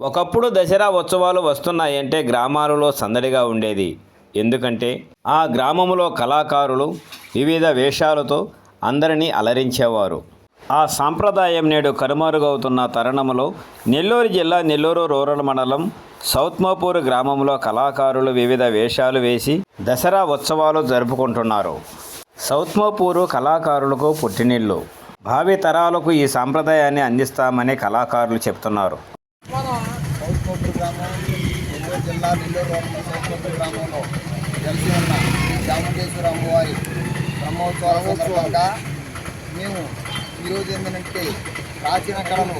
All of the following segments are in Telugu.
ఒకప్పుడు దసరా ఉత్సవాలు వస్తున్నాయంటే గ్రామాలలో సందడిగా ఉండేది. ఎందుకంటే ఆ గ్రామంలో కళాకారులు వివిధ వేషాలతో అందరినీ అలరించేవారు. ఆ సాంప్రదాయం నేడు కనుమరుగవుతున్న తరుణంలో నెల్లూరు జిల్లా నెల్లూరు రూరల్ మండలం సౌత్మాపూర్ గ్రామంలో కళాకారులు వివిధ వేషాలు వేసి దసరా ఉత్సవాలు జరుపుకుంటున్నారు. సౌత్మాపూరు కళాకారులకు పుట్టినిల్లు. భావి తరాలకు ఈ సాంప్రదాయాన్ని అందిస్తామని కళాకారులు చెప్తున్నారు. నెల్లూరు జిల్లా నెల్లూరు రోడ్డు సౌత్మూరు గ్రామంలో కలిసి ఉన్న శ్రీ చాముండేశ్వర అమ్మవారి బ్రహ్మోత్సవాల సందర్భంగా మేము ఈరోజు ఏంటంటే ప్రాచీన కళలు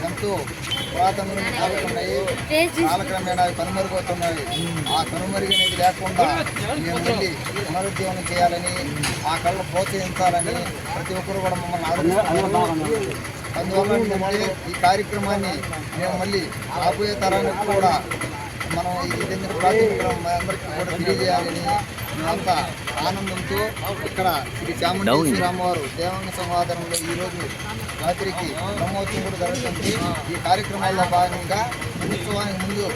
ఎంతో పురాతన నుండి కాలక్రమేణా అవి కనుమరుగవుతున్నాయి ఆ కనుమరుగనేది లేకుండా మేము మళ్ళీ పునరుజ్జీవనం చేయాలని ఆ కళను ప్రోత్సహించాలని ప్రతి ఒక్కరు కూడా మమ్మల్ని ఆదరిస్తున్నారు అందువల్ల ఈ కార్యక్రమాన్ని మేము మళ్ళీ రాబోయే తరానికి కూడా మనం ఇది ఎందుకు ప్రాతినిధ్యం అందరికీ కూడా తెలియజేయాలని మేమంతా ఆనందంతో ఇక్కడ శ్రీ చాముండేశ్వర అమ్మవారు దేవాంగ సంవాదనంలో ఈరోజు రాత్రికి బ్రహ్మోత్సవం కూడా జరుగుతుంది. ఈ కార్యక్రమాల్లో భాగంగా ఉత్సవానికి ముందు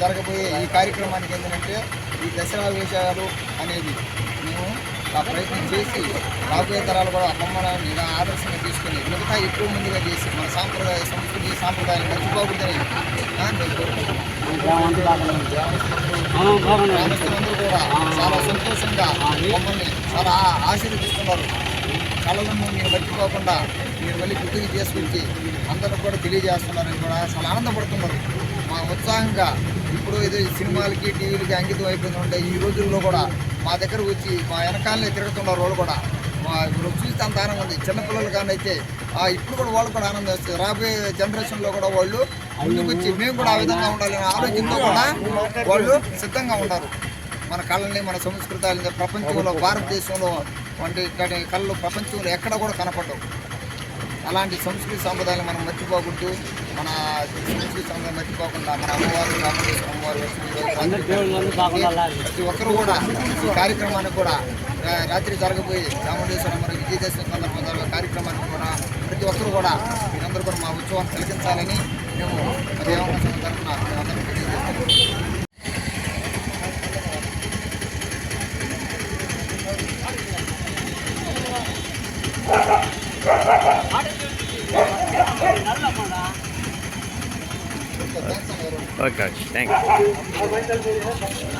జరగబోయే ఈ కార్యక్రమానికి ఏంటంటే ఈ దసరా వేషాలు అనేది మేము ఆ ప్రయత్నం చేసి రాబోయే తరాలు కూడా అమ్మమ్మని ఇలా ఆదర్శంగా తీసుకొని మిగతా ఎక్కువ మందిగా చేసి మన సాంప్రదాయ సంస్కృతి సాంప్రదాయం ఆ, నేను కోరుకుంటున్నాను. గ్రామస్తులందరూ కూడా చాలా సంతోషంగా మమ్మల్ని చాలా ఆశీర్వదిస్తున్నారు కళలను మీరు మర్చిపోకుండా మీరు మళ్ళీ గుర్తుకు చేసుకొచ్చి అందరూ కూడా తెలియజేస్తున్నారని కూడా చాలా ఆనందపడుతున్నారు మా ఉత్సాహంగా ఇప్పుడు ఏదో సినిమాలకి టీవీలకి అంకితం అయిపోయింది ఉండే ఈ రోజుల్లో కూడా మా దగ్గర వచ్చి మా వెనకాలనే తిరుగుతున్నారు వాళ్ళు కూడా ఇప్పుడు చూస్తే అంత ఆనందం ఉంది. చిన్నపిల్లలు కానీ అయితే ఆ, ఇప్పుడు కూడా వాళ్ళు కూడా ఆనందం వస్తుంది రాబోయే జనరేషన్లో కూడా వాళ్ళు ముందుకు వచ్చి మేము కూడా ఆ విధంగా ఉండాలనే ఆలోచనతో కూడా వాళ్ళు సిద్ధంగా ఉంటారు మన కళల్ని మన సంస్కృతాలని ప్రపంచంలో భారతదేశంలో వంటి కళ్ళు కళలు ప్రపంచంలో ఎక్కడ కూడా కనపడవు. అలాంటి సంస్కృతి సంప్రదాయాలు మనం మర్చిపోకూడదు. మన సంస్కృతి సంప్రదాయం మర్చిపోకుండా మన అమ్మవారు రామకృష్ణ అమ్మవారు ప్రతి ఒక్కరు కూడా ఈ కార్యక్రమానికి కూడా రాత్రి జరగబోయే చాముండేశ్వర మరి విజయదశమి సందర్భంగా కార్యక్రమానికి కూడా ప్రతి ఒక్కరు కూడా మీరందరూ కూడా మా ఉత్సవాన్ని తిలకించాలని మేము సంఘం తరఫున మేమందరం Okay, you.